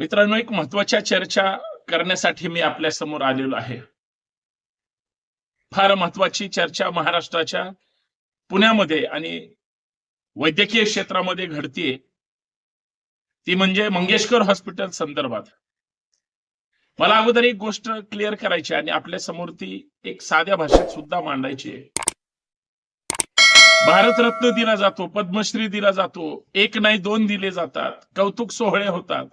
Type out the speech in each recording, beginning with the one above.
मित्रांनो एक महत्त्वाच्या चर्चा करण्यासाठी मी आपल्यासमोर आलेलो आहे. फार महत्वाची चर्चा महाराष्ट्राच्या पुण्यामध्ये आणि वैद्यकीय क्षेत्रामध्ये घडतीये. ती म्हणजे मंगेशकर हॉस्पिटल संदर्भात. मला अगोदर एक गोष्ट क्लिअर करायची आणि आपल्यासमोर ती एक साध्या भाषेत सुद्धा मांडायची आहे. भारतरत्न दिला जातो पद्मश्री दिला जातो एक नाही दोन दिले जातात कौतुक सोहळे होतात.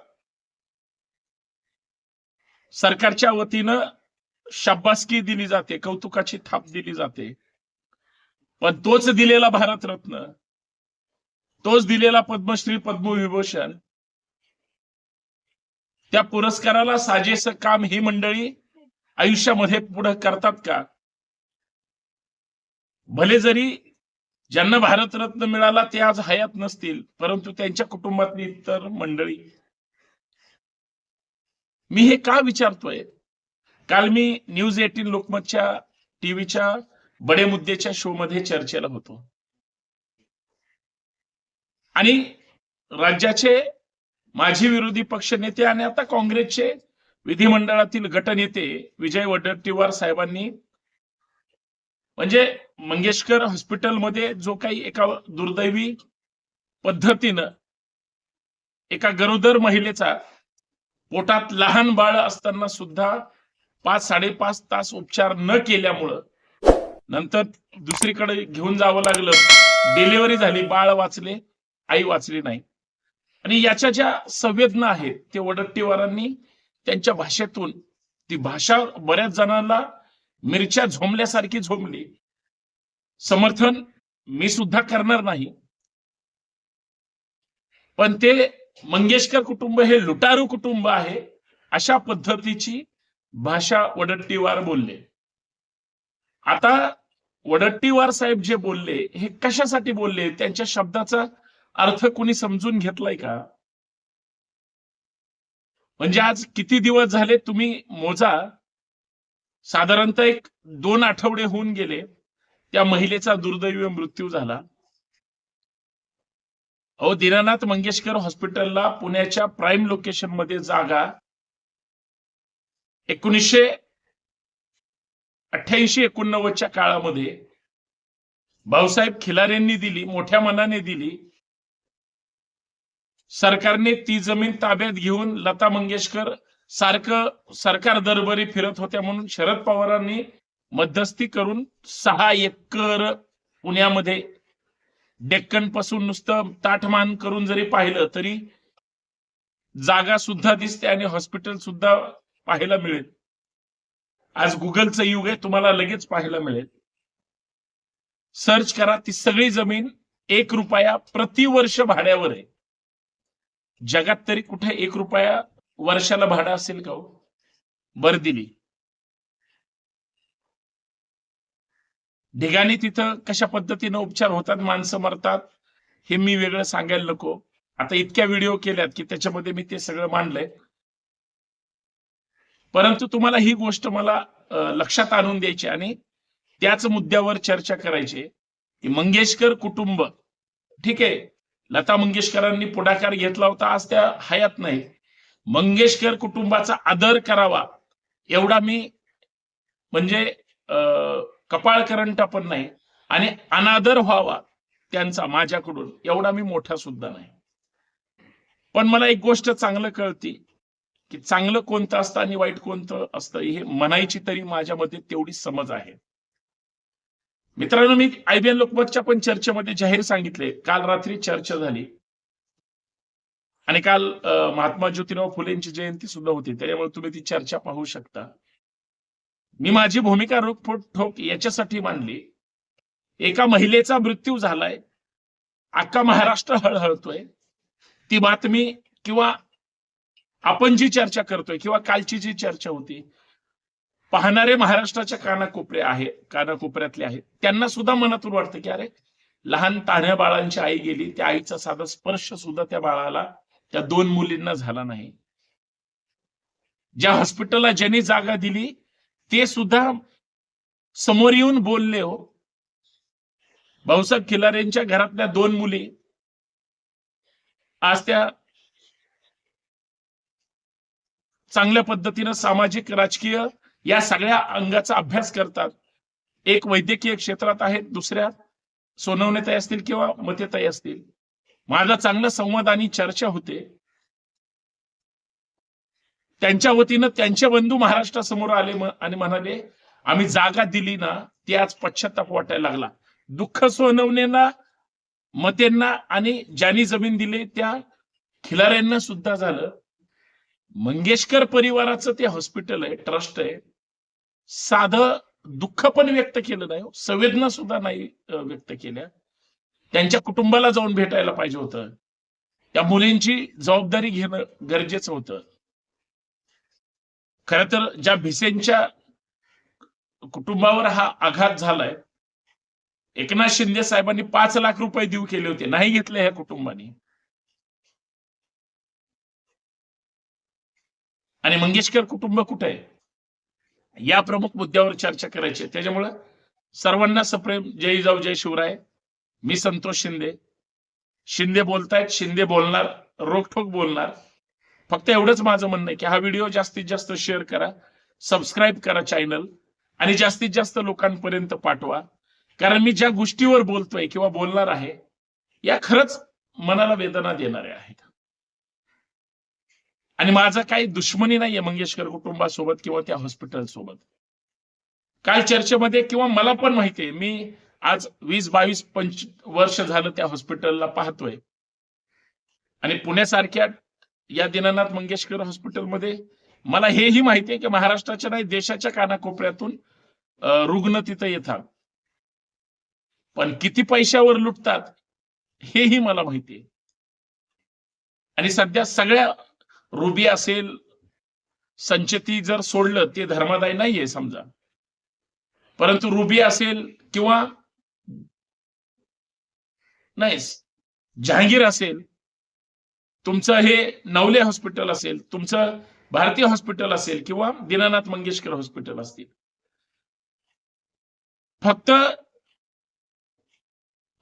सरकारच्या वतीनं शाबासकी दिली जाते कौतुकाची थाप दिली जाते. पण तोच दिलेला भारतरत्न तोच दिलेला पद्मश्री पद्मविभूषण त्या पुरस्काराला साजेस काम ही मंडळी आयुष्यामध्ये पुढे करतात का? भले जरी ज्यांना भारतरत्न मिळाला ते आज हयात नसतील परंतु त्यांच्या कुटुंबातली इतर मंडळी मी हे का विचारतोय? काल मी न्यूज एटीन लोकमतच्या टीव्हीच्या बडे मुद्द्याच्या शो मध्ये चर्चेला होतो. आणि राज्याचे माजी विरोधी पक्ष नेते आणि आता काँग्रेसचे विधिमंडळातील गटनेते विजय वडट्टीवार साहेबांनी म्हणजे मंगेशकर हॉस्पिटलमध्ये जो काही एका दुर्दैवी पद्धतीनं एका गरोदर महिलेचा पोटात लहान बाळ असताना सुद्धा पाच साडेपाच तास उपचार न केल्यामुळं नंतर दुसरीकडे घेऊन जावं लागलं. डिलिव्हरी झाली बाळ वाचले आई वाचली नाही. आणि याच्या ज्या संवेदना आहेत ते वडट्टीवारांनी त्यांच्या भाषेतून ती भाषा बऱ्याच जणांना मिरच्या झोंबल्यासारखी झोंबली. समर्थन मी सुद्धा करणार नाही. पण ते मंगेशकर कुटुंब हे लुटारू कुटुंब आहे अशा पद्धतीची भाषा वडट्टीवार बोलले. आता वडट्टीवार साहेब जे बोलले हे कशासाठी बोलले? त्यांच्या शब्दाचा अर्थ कोणी समजून घेतलाय का? म्हणजे आज किती दिवस झाले तुम्ही मोजा? साधारणतः एक दोन आठवडे होऊन गेले त्या महिलेचा दुर्दैवी मृत्यू झाला. अहो दीनानाथ मंगेशकर हॉस्पिटलला पुण्याच्या प्राईम लोकेशनमध्ये जागा एकोणीसशे अठ्ठ्याऐंशी एकोणनव्वदच्या काळामध्ये भाऊसाहेब खिलारेंनी दिली मोठ्या मनाने दिली. सरकारने ती जमीन ताब्यात घेऊन लता मंगेशकर सारखं सरकार दरबारी फिरत होत्या म्हणून शरद पवारांनी मध्यस्थी करून सहा एकर पुण्यामध्ये डेक्कनपासून नुसतं ताठमान करून जरी पाहिलं तरी जागा सुद्धा दिसते आणि हॉस्पिटल सुद्धा पाहायला मिळेल. आज गुगलचं युग आहे तुम्हाला लगेच पाहायला मिळेल. सर्च करा ती सगळी जमीन एक रुपया प्रतिवर्ष भाड्यावर आहे. जगात तरी कुठे एक रुपया वर्षाला भाडं असेल का हो? बर दिली. ढिगाणी तिथं कशा पद्धतीनं उपचार होतात माणसं मरतात हे मी वेगळं सांगायला नको. आता इतक्या व्हिडिओ केल्यात की त्याच्यामध्ये मी ते सगळं मांडलंय. परंतु तुम्हाला ही गोष्ट मला लक्षात आणून द्यायची आणि त्याच मुद्द्यावर चर्चा करायची की मंगेशकर कुटुंब ठीक आहे लता मंगेशकरांनी पुढाकार घेतला होता आज त्या हयात नाही. मंगेशकर कुटुंबाचा आदर करावा एवढा मी म्हणजे कपाळ कपाळकरंटा पण नाही. आणि अनादर व्हावा त्यांचा माझ्याकडून एवढा मी मोठा सुद्धा नाही. पण मला एक गोष्ट चांगलं कळती की चांगलं कोणतं असतं आणि वाईट कोणतं असतं हे म्हणायची तरी माझ्यामध्ये तेवढी समज आहे. मित्रांनो मी आयबीएन लोकमतच्या पण चर्चेमध्ये जाहीर सांगितले. काल रात्री चर्चा झाली. आणि काल महात्मा ज्योतिराव फुलेंची जयंती सुद्धा होती. त्याच्यामुळे तुम्ही ती चर्चा पाहू शकता. मी माझी भूमिका रोख ठोक याच्यासाठी मांडली. एका महिलेचा मृत्यू झालाय. अख्खा महाराष्ट्र हळहळतोय. ती बातमी किंवा आपण जी चर्चा करतोय किंवा कालची जी चर्चा होती पाहणारे महाराष्ट्राच्या कानाकोपरे आहे कानाकोपऱ्यातले आहेत. त्यांना सुद्धा मनातून वाटतं की अरे लहान तान्या बाळांची आई गेली त्या आईचा साधा स्पर्श सुद्धा त्या बाळाला त्या दोन मुलींना झाला नाही. ज्या हॉस्पिटलला ज्यांनी जागा दिली ते सुद्धा समोर येऊन बोलले हो. भाऊसाहेब खिलारेंच्या घरातल्या दोन मुली आज त्या चांगल्या पद्धतीनं सामाजिक राजकीय या सगळ्या अंगाचा अभ्यास करतात. एक वैद्यकीय क्षेत्रात आहेत दुसऱ्या सोनवणेताई असतील किंवा मतेताई असतील. माझा चांगला संवाद आणि चर्चा होते. त्यांच्या वतीनं त्यांचे बंधू महाराष्ट्रासमोर आले आणि म्हणाले आम्ही जागा दिली ना ते आज पश्चाताप वाटायला लागला. दुःख सोनवणेना मतेंना आणि ज्यांनी जमीन दिली त्या खिलाऱ्यांना सुद्धा झालं. मंगेशकर परिवाराचं ते हॉस्पिटल आहे ट्रस्ट आहे. साध दुःख पण व्यक्त केलं नाही हो. संवेदना सुद्धा नाही व्यक्त केल्या. त्यांच्या कुटुंबाला जाऊन भेटायला पाहिजे होतं. त्या मुलींची जबाबदारी घेणं गरजेचं होतं. खर तर ज्या भिसेंच्या कुटुंबावर हा आघात झालाय एकनाथ शिंदे साहेबांनी पाच लाख रुपये देऊ केले होते नाही घेतले ह्या कुटुंबाने. आणि मंगेशकर कुटुंब कुठे आहे? या प्रमुख मुद्द्यावर चर्चा करायची आहे. त्याच्यामुळं सर्वांना सप्रेम जय जाऊ जय शिवराय. मी संतोष शिंदे. शिंदे बोलतायत शिंदे बोलणार रोखोक बोलणार. फक्त एवढंच माझं म्हणणं आहे की हा व्हिडिओ जास्तीत जास्त शेअर करा सबस्क्राईब करा चॅनल आणि जास्तीत जास्त लोकांपर्यंत पाठवा. कारण मी ज्या गोष्टीवर बोलतोय किंवा बोलणार आहे या खरंच मनाला वेदना देणाऱ्या आहेत. आणि माझा काही दुश्मनी नाहीये मंगेशकर कुटुंबासोबत किंवा त्या हॉस्पिटल सोबत काल चर्चेमध्ये किंवा मला पण माहितीये मी आज वीस बावीस पंच वर्ष झालं त्या हॉस्पिटलला पाहतोय. आणि पुण्यासारख्या या दीनानाथ मंगेशकर हॉस्पिटलमध्ये. मला हेही माहिती आहे की महाराष्ट्राच्या नाही देशाच्या कानाकोपऱ्यातून रुग्ण तिथं येतात. पण किती पैशावर लुटतात हेही मला माहिती आहे. आणि सध्या सगळ्या रुबी असेल संचती जर सोडलं ते धर्मादाय नाहीये समजा. परंतु रुबी असेल किंवा नाही जहांगीर असेल तुमचं हे नवले हॉस्पिटल असेल तुमचं भारतीय हॉस्पिटल असेल किंवा दीनानाथ मंगेशकर हॉस्पिटल असतील. फक्त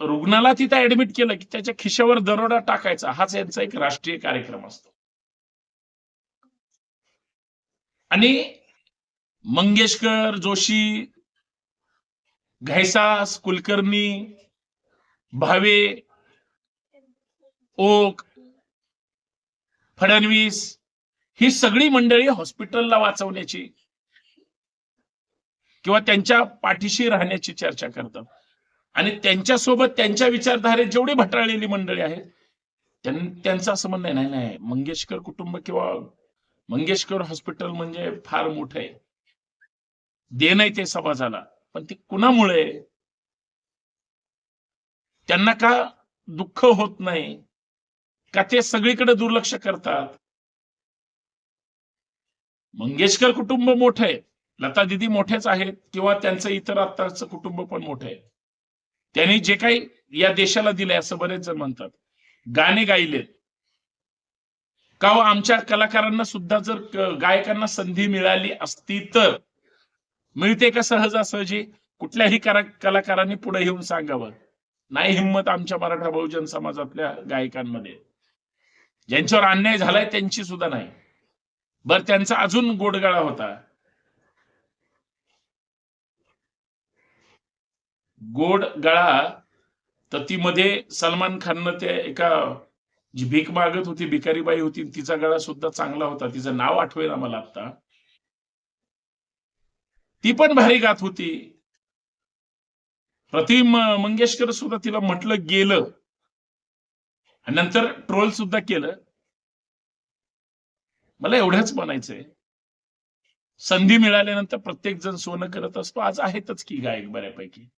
रुग्णाला तिथं ऍडमिट केलं की त्याच्या खिशावर दरोडा टाकायचा हाच यांचा एक राष्ट्रीय कार्यक्रम असतो. आणि मंगेशकर जोशी घैसास कुलकर्णी भावे ओक फडणवीस ही सगळी मंडळी हॉस्पिटलला वाचवण्याची किंवा त्यांच्या पाठीशी राहण्याची चर्चा करतात. आणि त्यांच्यासोबत त्यांच्या विचारधारेत जेवढी भटाळलेली मंडळी आहेत त्यांचा असं म्हणणं नाही नाही मंगेशकर कुटुंब किंवा मंगेशकर हॉस्पिटल म्हणजे फार मोठं आहे. देण आहे ते समाजाला पण ते कुणामुळे? त्यांना का दुःख होत नाही? का ते सगळीकडे दुर्लक्ष करतात? मंगेशकर कुटुंब मोठं आहे. लता दिदी मोठेच आहेत. किंवा त्यांचं इतर आत्ताचं कुटुंब पण मोठं आहे. त्यांनी जे काही या देशाला दिलंय असं बरेच जण म्हणतात. गाणे गायलेत. का हो आमच्या कलाकारांना सुद्धा जर गायकांना संधी मिळाली असती तर? मिळते का सहजासहजी कुठल्याही कलाकारांनी पुढे येऊन सांगावं. नाही हिंमत आमच्या मराठा बहुजन समाजातल्या गायकांमध्ये. ज्यांच्यावर अन्याय झालाय त्यांची सुद्धा नाही. बर त्यांचा अजून गोडगाळा होता. गोड गळा तर ती मध्ये सलमान खाननं ते एका जी भीक मागत होती भिकारीबाई होती तिचा गळा सुद्धा चांगला होता. तिचं नाव आठवेल मला आता ती पण भारी गात होती. प्रतिम मंगेशकर सुद्धा तिला म्हटलं गेलं. नंतर ट्रोल सुद्धा केलं. मला एवढंच म्हणायचंय. संधी मिळाल्यानंतर प्रत्येक जण सोनं करत असतो. आज आहेतच की गायक बऱ्यापैकी.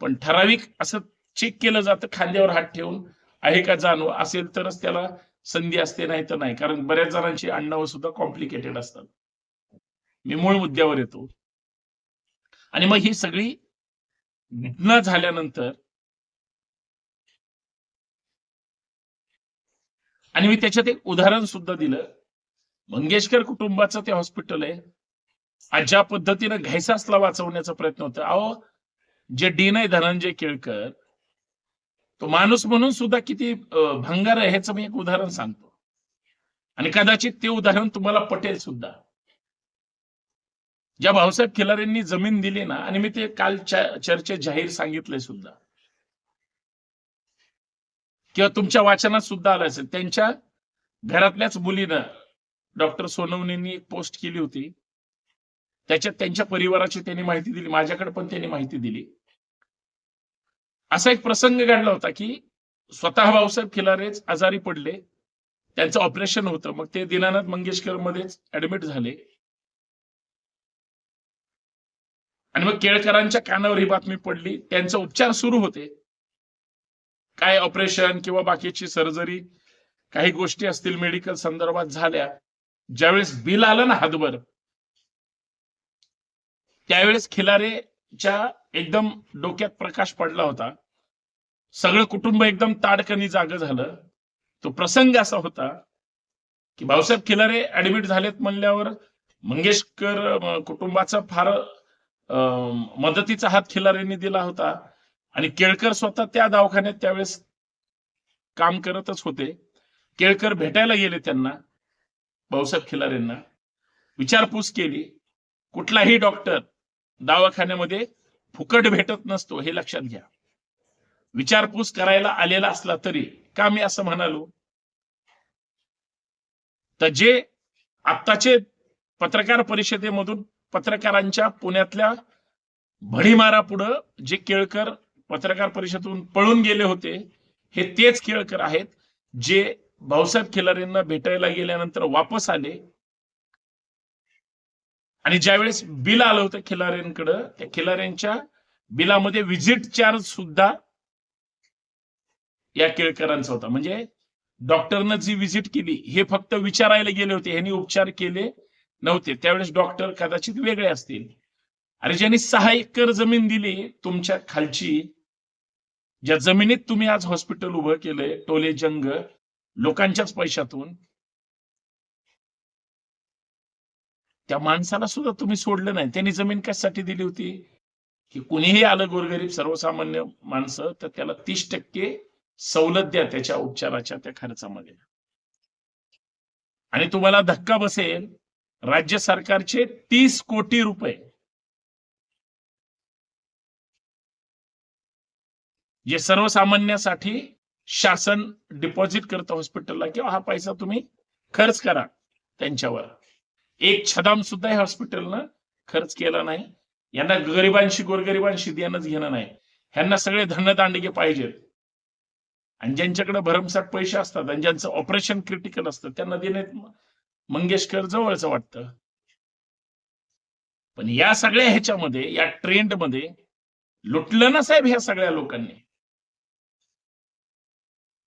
पण ठराविक असं चेक केलं जातं खांद्यावर हात ठेवून. आहे का जाणव? असेल तरच त्याला संधी असते नाही तर नाही. कारण बऱ्याच जणांची अण्णावं सुद्धा कॉम्प्लिकेटेड असतात. मी मूळ मुद्द्यावर येतो. आणि मग ही सगळी घटना झाल्यानंतर आणि मी त्याच्यात एक उदाहरण सुद्धा दिलं. मंगेशकर कुटुंबाचं ते हॉस्पिटल आहे. आज ज्या पद्धतीनं घैसासला वाचवण्याचा प्रयत्न होता अहो जे डीन आहे धनंजय केळकर तो माणूस म्हणून सुद्धा किती भंगार आहे ह्याचं मी एक उदाहरण सांगतो. आणि कदाचित ते उदाहरण तुम्हाला पटेल सुद्धा. ज्या भाऊसाहेब खिलारेंनी जमीन दिली ना आणि मी ते काल च- चर्चेत जाहीर सांगितले सुद्धा. किंवा तुमच्या वाचनात सुद्धा आलं असेल. त्यांच्या घरातल्याच मुलीनं डॉक्टर सोनवणेंनी एक पोस्ट केली होती. त्याच्यात त्यांच्या परिवाराची त्यांनी माहिती दिली. माझ्याकडे पण त्यांनी माहिती दिली. असा एक प्रसंग घडला होता की स्वतः भाऊसाहेब खिलारेच आजारी पडले. त्यांचं ऑपरेशन होतं. मग ते दीनानाथ मंगेशकर मध्येच ऍडमिट झाले. आणि मग केळकरांच्या कानावर ही बातमी पडली. त्यांचा उपचार सुरू होते. काय ऑपरेशन किंवा बाकीची सर्जरी काही गोष्टी असतील मेडिकल संदर्भात झाल्या ज्यावेळेस बिल आलं ना हातभर त्यावेळेस खिलारेच्या एकदम डोक्यात प्रकाश पडला होता. सगळं कुटुंब एकदम ताडकनी जाग झालं. तो प्रसंग असा होता की भाऊसाहेब खिलारे ऍडमिट झालेत म्हणल्यावर मंगेशकर कुटुंबाचा फार मदतीचा हात खिलारेंनी दिला होता. आणि केळकर स्वतः त्या दवाखान्यात त्यावेळेस काम करतच होते. केळकर भेटायला गेले त्यांना भाऊसाहेब खिलारेंना. विचारपूस केली कुठलाही डॉक्टर दवाखान्यामध्ये फुकट भेटत नसतो हे लक्षात घ्या. विचारपूस करायला आलेला असला तरी का मी असं म्हणालो? तर जे आत्ताचे पत्रकार परिषदेमधून पत्रकारांच्या पुण्यातल्या भडीमारा पुढं जे केळकर पत्रकार परिषदेतून पळून गेले होते. हे तेच केळकर आहेत जे भाऊसाहेब खिलारेंना भेटायला गेल्यानंतर वापस आले. आणि ज्यावेळेस बिल आलं होतं खिलारेंकडं त्या खिलाऱ्यांच्या बिलामध्ये व्हिजिट चार्ज सुद्धा या केळकरांचा होता. म्हणजे डॉक्टरनं जी व्हिजिट केली हे फक्त विचारायला गेले होते. यांनी उपचार केले नव्हते. त्यावेळेस डॉक्टर कदाचित वेगळे असतील. अरे ज्यांनी सहा एकर जमीन दिली तुमच्या खालची ज्या जमिनीत तुम्ही आज हॉस्पिटल उभं केलंय टोले जंग लोकांच्याच पैशातून त्या माणसाला सुद्धा तुम्ही सोडलं नाही. त्यांनी जमीन कशासाठी दिली होती? की कुणीही आलं गोरगरीब सर्वसामान्य माणसं तर त्याला तीस टक्के सवलत द्या त्याच्या उपचाराच्या त्या खर्चामध्ये. आणि तुम्हाला धक्का बसेल राज्य सरकारचे तीस कोटी रुपये जे सर्वसामान्यासाठी शासन डिपॉझिट करतं हॉस्पिटलला किंवा हा पैसा तुम्ही खर्च करा त्यांच्यावर. एक छदाम सुद्धा या हॉस्पिटलनं खर्च केला नाही. यांना गरिबांशी गोरगरिबांशी देणंच घेणं नाही. ह्यांना सगळे धनदांडगे पाहिजेत. आणि ज्यांच्याकडे भरमसाठ पैसे असतात आणि ज्यांचं ऑपरेशन क्रिटिकल असतं त्यांना देणे मंगेशकर जवळचं वाटतं. पण या सगळ्या ह्याच्यामध्ये या ट्रेंडमध्ये लुटलं ना साहेब ह्या सगळ्या लोकांनी?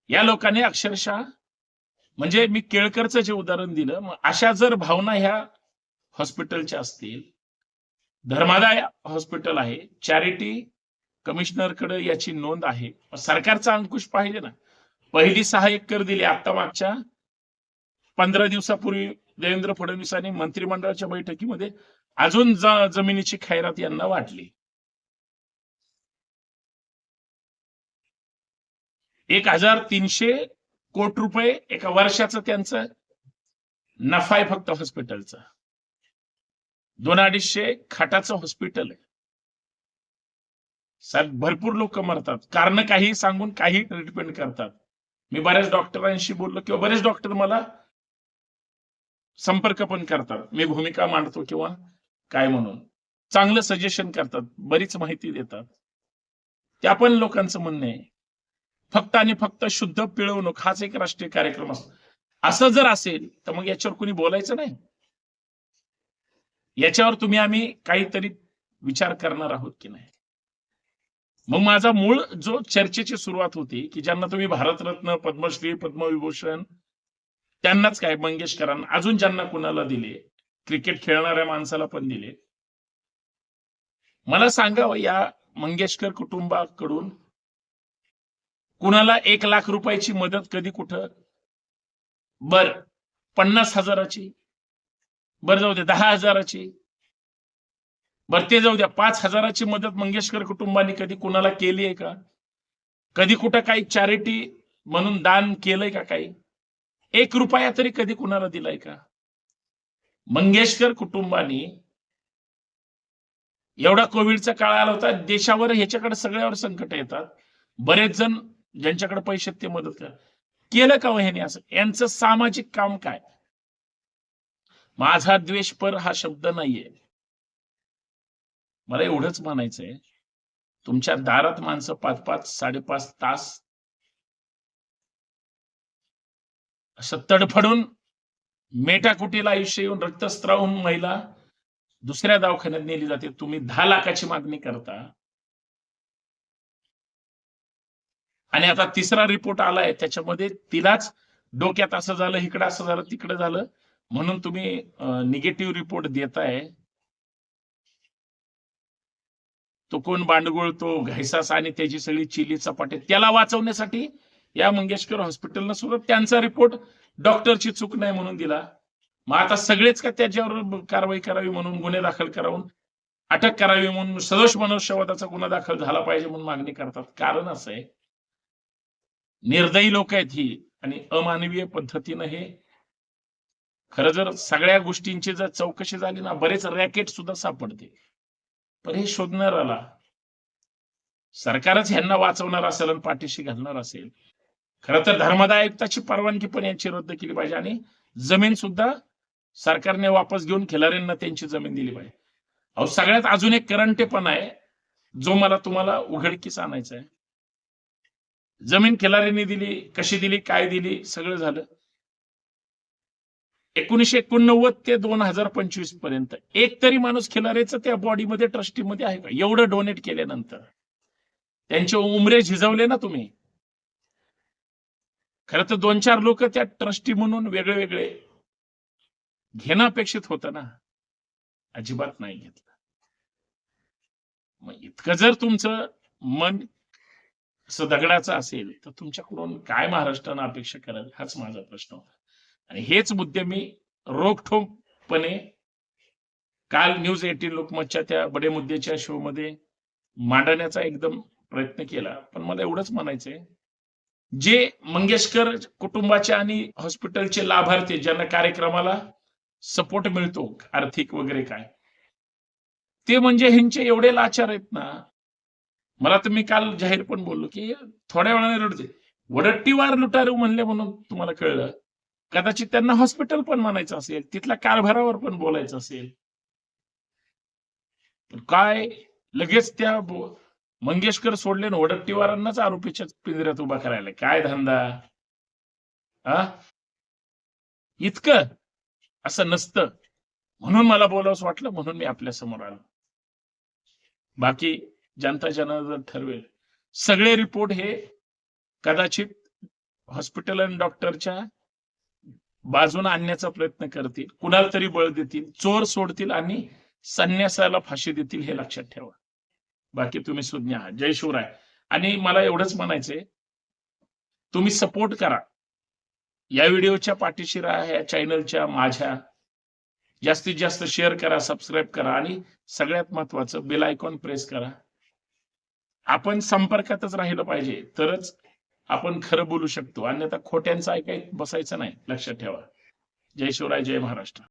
या लोकांनी अक्षरशः म्हणजे मी केळकरचं जे उदाहरण दिलं मग अशा जर भावना ह्या हॉस्पिटलच्या असतील धर्मादाय हॉस्पिटल आहे चॅरिटी कमिशनरकडे याची नोंद आहे सरकारचा अंकुश पाहिजे ना. पहिली सहा एकर दिली आता मागच्या पंधरा दिवसापूर्वी देवेंद्र फडणवीसांनी मंत्रिमंडळाच्या बैठकीमध्ये अजून ज- जमिनीची खैरात यांना वाटली. एक हजार तीनशे कोटी रुपये एका वर्षाचं त्यांचं. नफा आहे फक्त हॉस्पिटलचा दोन अडीचशे खाटाचं हॉस्पिटल आहे. साहेब भरपूर लोक मरतात. कारण काही सांगून काही ट्रीटमेंट करतात. मी बऱ्याच डॉक्टरांशी बोललो किंवा बरेच डॉक्टर मला संपर्क पण करतात. मी भूमिका मांडतो किंवा काय म्हणून. चांगलं सजेशन करतात. बरीच माहिती देतात. त्या पण लोकांचं म्हणणं आहे. फक्त आणि फक्त शुद्ध पिळवणूक हाच एक राष्ट्रीय कार्यक्रम असतो. असं जर असेल तर मग याच्यावर कुणी बोलायचं नाही. याच्यावर तुम्ही आम्ही काहीतरी विचार करणार आहोत की नाही? मग माझा मूळ जो चर्चेची सुरुवात होती की ज्यांना तुम्ही भारतरत्न पद्मश्री पद्मविभूषण त्यांनाच काय मंगेशकरांना अजून ज्यांना कुणाला दिले क्रिकेट खेळणाऱ्या माणसाला पण दिले. मला सांगावं या मंगेशकर कुटुंबाकडून कुणाला एक लाख रुपयाची मदत कधी कुठं? बर पन्नास हजाराची. बर जाऊ द्या दहा हजाराची. बर ते जाऊ द्या पाच हजाराची मदत मंगेशकर कुटुंबाने कधी कुणाला केली आहे का? कधी कुठं काही चॅरिटी म्हणून दान केलंय का काही? एक रुपया तरी कधी कुणाला दिलाय का? मंगेशकर कुटुंबानी एवढा कोविडचा काळ आला होता देशावर ह्याच्याकडे सगळ्यावर संकट येतात. बरेच जण ज्यांच्याकडे पैसे ते मदत कर. केलं का हो ह्याने असं? यांचं सामाजिक काम काय? माझा द्वेषपर हा शब्द नाहीये. मला एवढंच म्हणायचंय तुमच्या दारात माणसं पाच पाच साडेपाच तास असं तडफडून मेटाकुटीला आयुष्य येऊन रक्तस्त्राव महिला दुसऱ्या दवाखान्यात नेली जाते. तुम्ही दहा लाखाची मागणी करता. आणि आता तिसरा रिपोर्ट आलाय त्याच्यामध्ये तिलाच डोक्यात असं झालं इकडं असं झालं तिकडं झालं. म्हणून तुम्ही निगेटिव्ह रिपोर्ट देताय. तो कोण बांडगुळ तो घैसास आणि त्याची सगळी चिली चपाटे. त्याला वाचवण्यासाठी या मंगेशकर हॉस्पिटलनं सुद्धा त्यांचा रिपोर्ट डॉक्टरची चूक नाही म्हणून दिला. मग आता सगळेच का त्याच्यावर कारवाई करावी म्हणून गुन्हे दाखल करावून अटक करावी म्हणून सदोष मनुष्यवादाचा गुन्हा दाखल झाला पाहिजे म्हणून मागणी करतात? कारण असं आहे निर्दयी लोक आहेत ही. आणि अमानवीय पद्धतीनं हे खर जर सगळ्या गोष्टींची जर चौकशी झाली ना बरेच रॅकेट सुद्धा सापडते. पण हे शोधणाराला सरकारच ह्यांना वाचवणार असेल आणि पाठीशी घालणार असेल खर तर धर्मदाय आयुक्ताची परवानगी पण यांची रद्द केली पाहिजे आणि जमीन सुद्धा सरकारने वापस घेऊन खिलाऱ्यांना त्यांची जमीन दिली पाहिजे. अहो सगळ्यात अजून एक करंटे पण आहे जो मला तुम्हाला उघडकीस आणायचा आहे. जमीन खिलाऱ्यांनी दिली कशी दिली काय दिली सगळं झालं. एकोणीशे एकोणनव्वद ते दोन हजार पंचवीसपर्यंत एक तरी माणूस खिलारेचं त्या बॉडीमध्ये ट्रस्टीमध्ये आहे का? एवढं डोनेट केल्यानंतर. त्यांचे उमरे झिजवले ना तुम्ही. खरं तर दोन चार लोक त्या ट्रस्टी म्हणून वेगळे वेगळे घेणं अपेक्षित होतं ना? अजिबात नाही घेतलं. मग इतकं जर तुमचं मन असं दगडाचं असेल तर तुमच्याकडून काय महाराष्ट्रानं अपेक्षा करेल हाच माझा प्रश्न होता. आणि हेच मुद्दे मी रोखठोकपणे काल न्यूज एटीन लोकमतच्या त्या बडे मुद्द्याच्या शो मध्ये मांडण्याचा एकदम प्रयत्न केला. पण मला एवढंच म्हणायचंय जे मंगेशकर कुटुंबाचे आणि हॉस्पिटलचे लाभार्थी ज्यांना कार्यक्रमाला सपोर्ट मिळतो आर्थिक वगैरे काय ते म्हणजे ह्यांचे एवढे लाचार आहेत ना मला तर मी काल जाहीर पण बोललो की थोड्या वेळाने रडते वडट्टीवार लुटारू म्हणले म्हणून तुम्हाला कळलं. कदाचित त्यांना हॉस्पिटल पण म्हणायचं असेल तिथल्या कारभारावर पण बोलायचं असेल. पण काय लगेच त्या मंगेशकर सोडले ना वडट्टीवारांनाच आरोपीच्या पिंजऱ्यात उभा करायला. काय धंदा? हा इतकं? असं नसतं. म्हणून मला बोलावंच वाटलं म्हणून मी आपल्यासमोर आलो. बाकी जनता जनार्दन ठरवेल. सगळे रिपोर्ट हे कदाचित हॉस्पिटल आणि डॉक्टरच्या बाजून आणण्याचा प्रयत्न करतील. कुणाला तरी बळ देतील चोर सोडतील आणि संन्यासाला फाशी देतील हे लक्षात ठेवा. बाकी तुम्ही सुज्ञ आहात. जय शिवराय. आणि मला एवढंच म्हणायचंय तुम्ही सपोर्ट करा. या व्हिडिओच्या पाठीशी राहा या चॅनलच्या माझ्या. जास्तीत जास्त शेअर करा सबस्क्राईब करा आणि सगळ्यात महत्वाचं बेल आयकॉन प्रेस करा. आपण संपर्कातच राहिलं पाहिजे. तरच आपण खरं बोलू शकतो. अन्यथा खोट्यांचं ऐकाय बसायचं नाही. लक्षात ठेवा. जय शिवराय जय महाराष्ट्र.